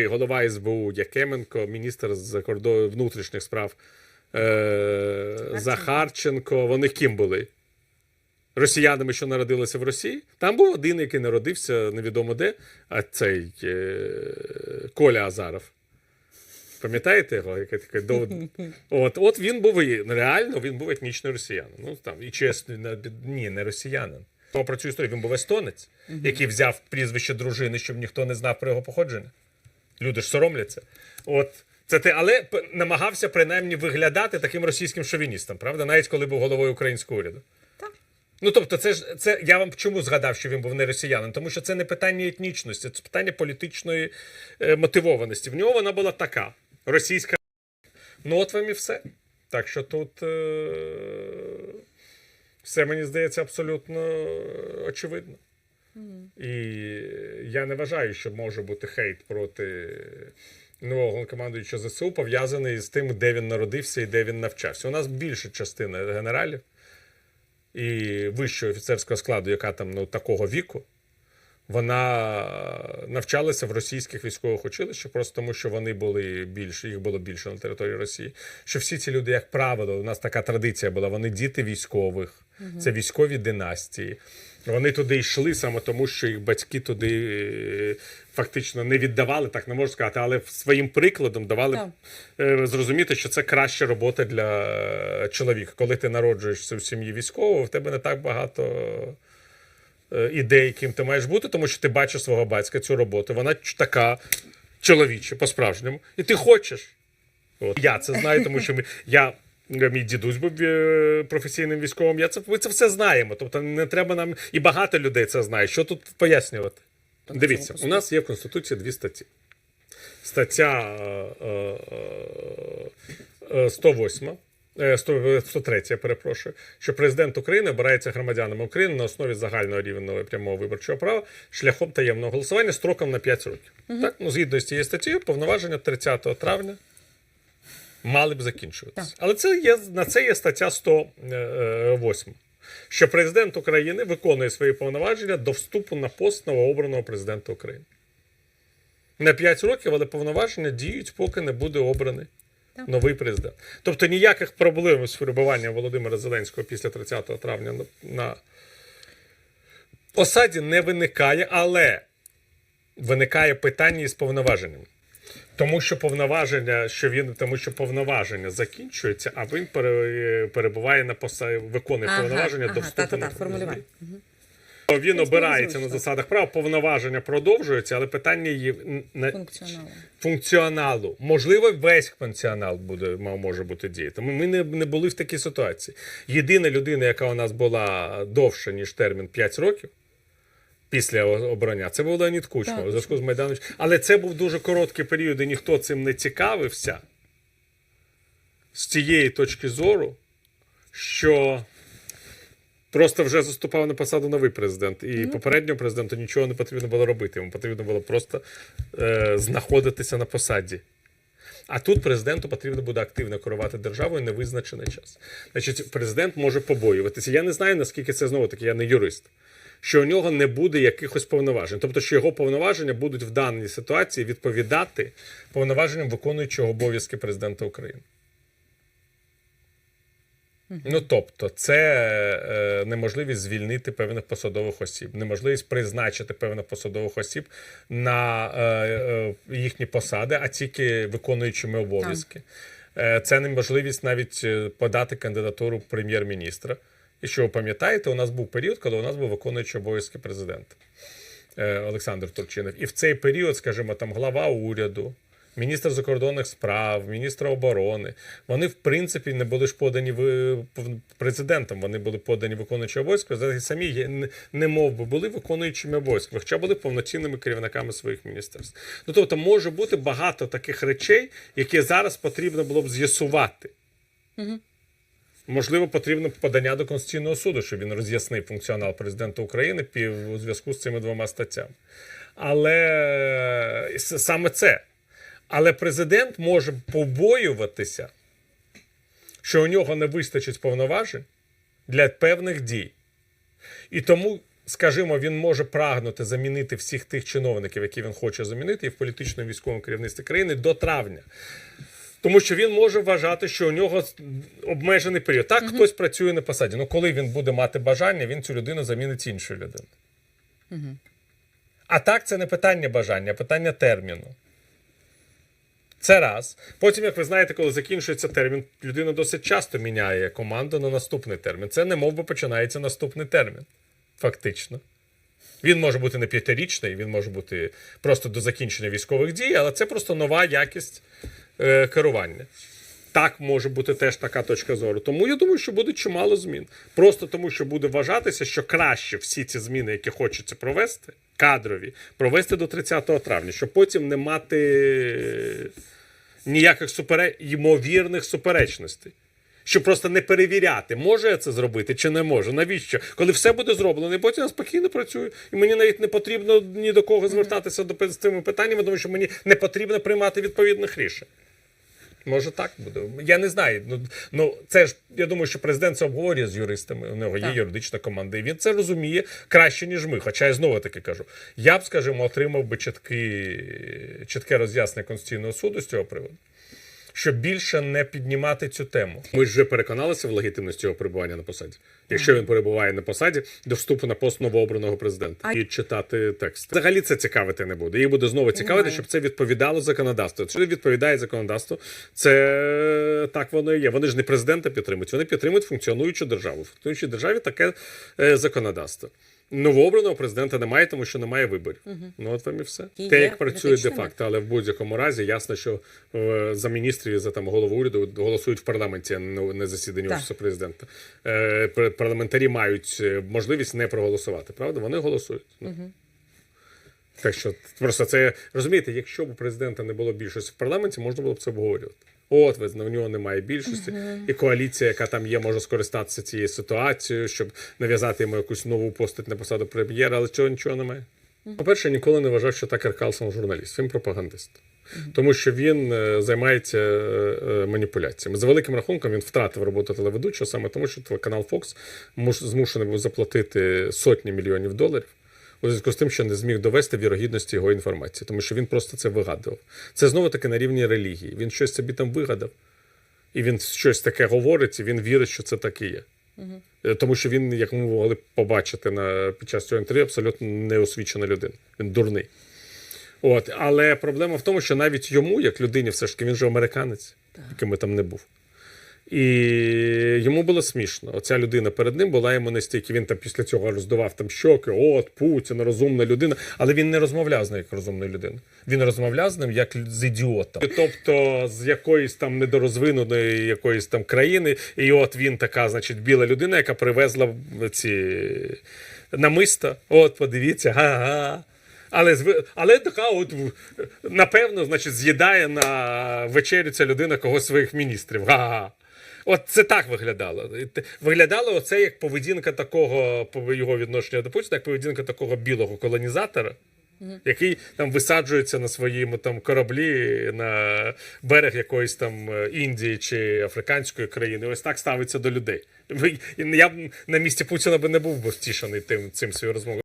голова СБУ Якименко, міністр закордонних внутрішніх справ е, Захарченко. Вони ким були? Росіянами, що народилися в Росії. Там був один, який народився невідомо де, а цей е, Коля Азаров. Пам'ятаєте його? Який такий до- От, от він був і реально він був етнічний росіянин. Ну там і чесно, ні, не росіянин. Про цю історію він був естонець, який взяв прізвище дружини, щоб ніхто не знав про його походження. Люди ж соромляться. От це ти, але намагався принаймні виглядати таким російським шовіністом, правда? Навіть коли був головою українського уряду. Так. Ну тобто, це ж це я вам чому згадав, що він був не росіянин? Тому що це не питання етнічності, це питання політичної е, мотивованості. В нього вона була така: російська. Ну, от вам і все. Так що тут е, все мені здається абсолютно очевидно. І я не вважаю, що може бути хейт проти нового головнокомандуючого ЗСУ пов'язаний з тим, де він народився і де він навчався. У нас більша частина генералів і вищого офіцерського складу, яка там ну, такого віку, вона навчалася в російських військових училищах, просто тому що вони були більше, їх було більше на території Росії. Що всі ці люди, як правило, у нас така традиція була, вони діти військових, це військові династії. Вони туди йшли саме тому, що їх батьки туди е, фактично не віддавали, так не можу сказати, але своїм прикладом давали Так. е, зрозуміти, що це краща робота для е, чоловіка. Коли ти народжуєшся в сім'ї військового, в тебе не так багато е, ідей, ким ти маєш бути, тому що ти бачиш свого батька цю роботу. Вона така чоловіча, по-справжньому. І ти хочеш. От. Я це знаю, тому що ми, я. Мій дідусь був е, професійним військовим. Я це ми це все знаємо. Тобто не треба нам і багато людей це знає. Що тут пояснювати? Дивіться, у нас є в Конституції дві статті. Стаття е, е, е, 108, е, 100, 103, я перепрошую, що президент України обирається громадянами України на основі загального рівного прямого виборчого права шляхом таємного голосування строком на 5 років. Так, ну згідно з цією статтею, повноваження 30 травня мали б закінчуватися. Але це є на це є стаття 108. Що президент України виконує свої повноваження до вступу на пост новообраного президента України. На 5 років, але повноваження діють, поки не буде обраний. Новий президент. Тобто ніяких проблем з перебуванням Володимира Зеленського після 30 травня на, на посаді не виникає, але виникає питання із повноваженнями. Тому що повноваження, що він, тому що повноваження закінчується, а він перебуває на посаді, виконує Ага, повноваження до ага, вступу та-та-та, на формулювання. Він обирається на засадах права, повноваження продовжуються, але питання її на Функціоналу. функціоналу. Можливо, весь функціонал буде може бути діяти. Ми, не, не були в такій ситуації. Єдина людина, яка у нас була довше, ніж термін 5 років. Після обрання це був Леонід Кучма Так, у зв'язку з Майданом. Але це був дуже короткий період, і ніхто цим не цікавився з тієї точки зору, що просто вже заступав на посаду новий президент, і попереднього президенту нічого не потрібно було робити. Йому потрібно було просто е, знаходитися на посаді. А тут президенту потрібно буде активно керувати державою невизначений час. Значить, президент може побоюватися. Я не знаю, наскільки це знову таки, я не юрист. Що у нього не буде якихось повноважень, тобто, що його повноваження будуть в даній ситуації відповідати повноваженням виконуючого обов'язки президента України. Ну тобто, це е, неможливість звільнити певних посадових осіб, неможливість призначити певних посадових осіб на е, е, їхні посади, а тільки виконуючими обов'язки. Е, це неможливість навіть е, подати кандидатуру прем'єр-міністра. І що ви пам'ятаєте, у нас був період, коли у нас був виконуючий обов'язки президента е, Олександр Турчинов. І в цей період, скажімо, там глава уряду, міністр закордонних справ, міністр оборони, вони в принципі не були ж подані президентом. Вони були подані виконуючі обов'язки, самі є- не- мов би були виконуючими обов'язками, хоча були повноцінними керівниками своїх міністерств. Ну тобто, може бути багато таких речей, які зараз потрібно було б з'ясувати. Можливо, потрібно подання до Конституційного суду, щоб він роз'яснив функціонал президента України у зв'язку з цими двома статтями. Але е, саме це. Але президент може побоюватися, що у нього не вистачить повноважень для певних дій. І тому скажімо, він може прагнути замінити всіх тих чиновників, які він хоче замінити, і в політичному військовому керівництві країни до травня. Тому що він може вважати, що у нього обмежений період. Так, хтось працює на посаді. Ну, коли він буде мати бажання, він цю людину замінить іншою людиною. А так, це не питання бажання, а питання терміну. Це раз. Потім, як ви знаєте, коли закінчується термін, людина досить часто міняє команду на наступний термін. Це не мов би починається наступний термін. Фактично. Він може бути не п'ятирічний, він може бути просто до закінчення військових дій, але це просто нова якість е, керування. Так може бути теж така точка зору. Тому я думаю, що буде чимало змін. Просто тому, що буде вважатися, що краще всі ці зміни, які хочеться провести, кадрові, провести до 30 травня, щоб потім не мати ніяких супере... ймовірних суперечностей. Щоб просто не перевіряти, може я це зробити чи не можу. Навіщо? Коли все буде зроблено, і потім я спокійно працюю. І мені навіть не потрібно ні до кого звертатися до з цими питаннями, тому що мені не потрібно приймати відповідних рішень. Може, так буде. Я не знаю. Ну, ну це ж я думаю, що президент це обговорює з юристами. У нього є юридична команда, і він це розуміє краще, ніж ми. Хоча я знову таки кажу, я б, скажімо, отримав би чіткі, чітке роз'яснення Конституційного суду з цього приводу. Щоб більше не піднімати цю тему. Ми ж вже переконалися в легітимності його перебування на посаді. Якщо він перебуває на посаді до вступу на пост новообраного президента А- і читати текст. Взагалі це цікавити не буде. Їй буде знову цікавити, щоб це відповідало законодавству. Якщо відповідає законодавству, це так воно і є. Вони ж не президента підтримують, вони підтримують функціонуючу державу. В функціонуючій державі таке е, законодавство. Новообраного президента немає, тому що немає виборів. Ну от вам і все. І Те, є як працює де-факто, але в будь-якому разі ясно, що е, за міністрів за там голову уряду голосують в парламенті, а не засіданні Так. офісу президента. Е, парламентарі мають е, можливість не проголосувати. Правда? Вони голосують. Ну. Так що просто це розумієте, якщо б у президента не було більшості в парламенті, можна було б це обговорювати. От ви в нього немає більшості, і коаліція, яка там є, може скористатися цією ситуацією, щоб нав'язати йому якусь нову постать на посаду прем'єра, але цього нічого немає. По-перше, ніколи не вважав, що Такер Карлсон журналіст, він пропагандист. Тому що він е, займається е, е, маніпуляціями. За великим рахунком він втратив роботу телеведучого саме тому, що телеканал Fox муш- змушений був заплатити сотні мільйонів доларів у зв'язку з тим, що не зміг довести вірогідності його інформації, тому що він просто це вигадував. Це знову таки на рівні релігії. Він щось собі там вигадав, і він щось таке говорить, і він вірить, що це так і є. Е, Тому що він, як ми могли побачити на, під час цього інтерв'ю, абсолютно неосвічена людина. Він дурний. От, але проблема в тому, що навіть йому, як людині, все ж таки, він же американець, яким там не був. І йому було смішно. Оця людина перед ним була йому настільки. Він там після цього роздував там щоки, от Путін, розумна людина. Але він не розмовляв з нею як розумною людиною. Він розмовляв з ним як з ідіотом. Тобто з якоїсь там недорозвиненої якоїсь там країни, і от він така, значить, біла людина, яка привезла ці намиста. От, подивіться, га-га. Але але така, от напевно, значить, з'їдає на вечерю ця людина когось своїх міністрів. Га-га. От це так виглядало. Виглядало оце як поведінка такого по його відношення до Путіна, як поведінка такого білого колонізатора, який там висаджується на своєму там кораблі на берег якоїсь там е, Індії чи африканської країни. Ось так ставиться до людей. Я б на місці Путіна би не був би втішений тим цим своєю розмовою.